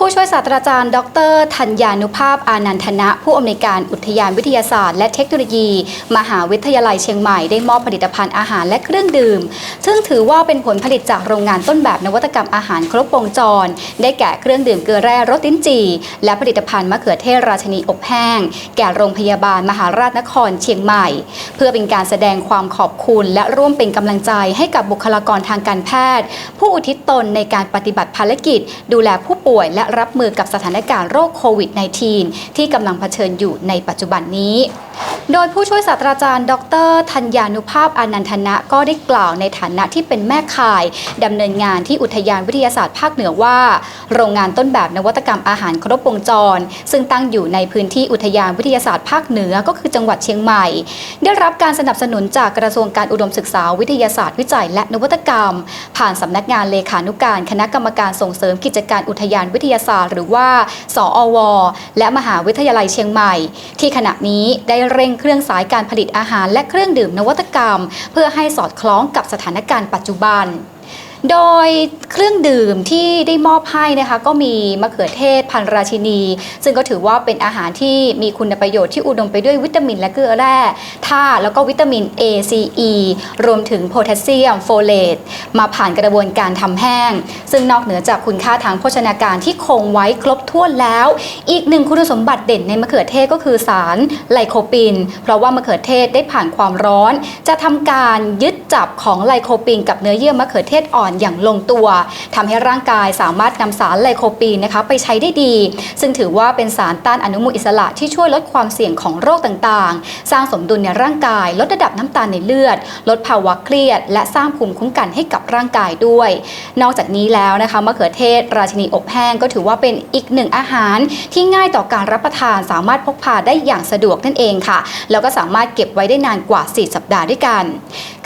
ผู้ช่วยศาสตราจารย์ ดรธัญญานุภาพอานันทนะ ผู้อำนวยการอุทยานวิทยาศาสตร์ และเทคโนโลยี มหาวิทยาลัยเชียงใหม่ได้มอบผลิตภัณฑ์อาหารและเครื่องดื่ม ซึ่งถือว่าเป็นผลผลิตจากโรงงานต้นแบบนวัตกรรมอาหารครบวงจร ได้แก่เครื่องดื่มเกลือแร่รสลิ้นจี่ และผลิตภัณฑ์มะเขือเทศราชนีอบแห้ง แก่โรงพยาบาลมหาราชนครเชียงใหม่ เพื่อเป็นการแสดงความขอบคุณ และร่วมเป็นกำลังใจให้กับบุคลากรทางการแพทย์ ผู้อุทิศตนในการปฏิบัติภารกิจ ดูแลผู้ป่วยและรับมือกับสถานการณ์โรคโควิด -19 ที่กำลังเผชิญอยู่ในปัจจุบันนี้ โดยผู้ช่วยศาสตราจารย์ ดรธัญญานุภาพอนันทนะ ก็ได้กล่าวในฐานะที่เป็นแม่ข่ายดำเนินงานที่อุทยานวิทยาศาสตร์ภาคเหนือว่า โรงงานต้นแบบนวัตกรรมอาหารครบวงจร ซึ่งตั้งอยู่ในพื้นที่อุทยานวิทยาศาสตร์ภาคเหนือก็คือจังหวัดเชียงใหม่ ได้รับการสนับสนุนจากกระทรวงการอุดมศึกษาวิทยาศาสตร์วิจัย และนวัตกรรม ผ่านสำนักงานเลขานุการ คณะกรรมการส่งเสริมกิจการอุทยานวิทยาศาสตร์ หรือว่า สอว และมหาวิทยาลัยเชียงใหม่ ที่ขณะนี้ได้เร่งเครื่องสายการผลิตอาหารและเครื่องดื่มนวัตกรรม เพื่อให้สอดคล้องกับสถานการณ์ปัจจุบัน โดยเครื่องดื่มที่ได้มอบให้นะคะก็มีมะเขือเทศพันราชินี ซึ่งก็ถือว่าเป็นอาหารที่มีคุณประโยชน์ที่อุดมไปด้วยวิตามินและเกลือแร่ธาตุแล้วก็วิตามิน A C E รวมถึงโพแทสเซียมโฟเลตมาผ่านกระบวนการทำแห้ง ซึ่งนอกเหนือจากคุณค่าทางโภชนาการที่คงไว้ครบถ้วนแล้ว อีกหนึ่งคุณสมบัติเด่นในมะเขือเทศก็คือสารไลโคปิน เพราะว่ามะเขือเทศได้ผ่านความร้อน จะทำการยึดจับของไลโคปินกับเนื้อเยื่อมะเขือเทศอ่อนอย่างลงตัวทำให้ร่างกายสามารถนำสารไลโคปินนะคะไปใช้ได้ดี ซึ่งถือว่าเป็นสารต้านอนุมูลอิสระที่ช่วยลดความเสี่ยงของโรคต่างๆ สร้างสมดุลในร่างกาย ลดระดับน้ำตาลในเลือด ลดภาวะเครียด และสร้างภูมิคุ้มกันให้กับร่างกายด้วย นอกจากนี้แล้วนะคะมะเขือเทศ ราชินีอบแห้งก็ถือว่าเป็นอีกหนึ่งอาหาร ที่ง่ายต่อการรับประทานสามารถพกพาได้อย่างสะดวกนั่นเองค่ะ แล้วก็สามารถเก็บไว้ได้นานกว่า 4 สัปดาห์ด้วยกัน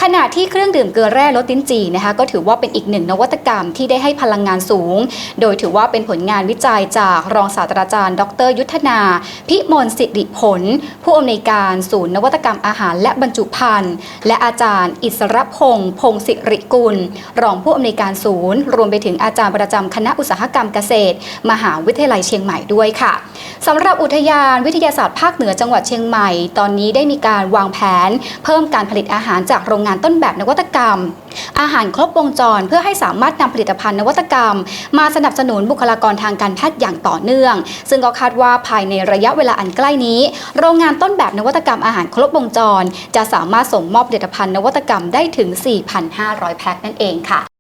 ขณะที่เครื่องดื่มเกลือแร่ลดลิ้นจี่นะคะก็ถือว่าเป็นอีกหนึ่งนวัตกรรมที่ได้ให้พลังงานสูง โดยถือว่าเป็นผลงานวิจัยจากรองศาสตราจารย์ ดร ยุทธนา พิมลสิริผล ผู้อำนวยการศูนย์นวัตกรรมอาหารและบรรจุภัณฑ์และอาจารย์ อิสรพงษ์พงศิริกุล รองผู้อำนวยการศูนย์ รวมไปถึงอาจารย์ประจำคณะอุตสาหกรรมเกษตร มหาวิทยาลัยเชียงใหม่ด้วยค่ะสำหรับอุทยานวิทยาศาสตร์ภาคเหนือจังหวัดเชียงใหม่ ตอนนี้ได้มีการวางแผน เพิ่มการผลิตอาหารจากโรงงานต้นแบบนวัตกรรม อาหารครบวงจรเพื่อให้สามารถนำผลิตภัณฑ์นวัตกรรม มาสนับสนุนบุคลากรทางการแพทย์อย่างต่อเนื่อง ซึ่งก็คาดว่าภายในระยะเวลาอันใกล้นี้ โรงงานต้นแบบนวัตกรรมอาหารครบวงจร จะสามารถส่งมอบผลิตภัณฑ์นวัตกรรมได้ถึง 4,500 แพ็คนั่นเองค่ะ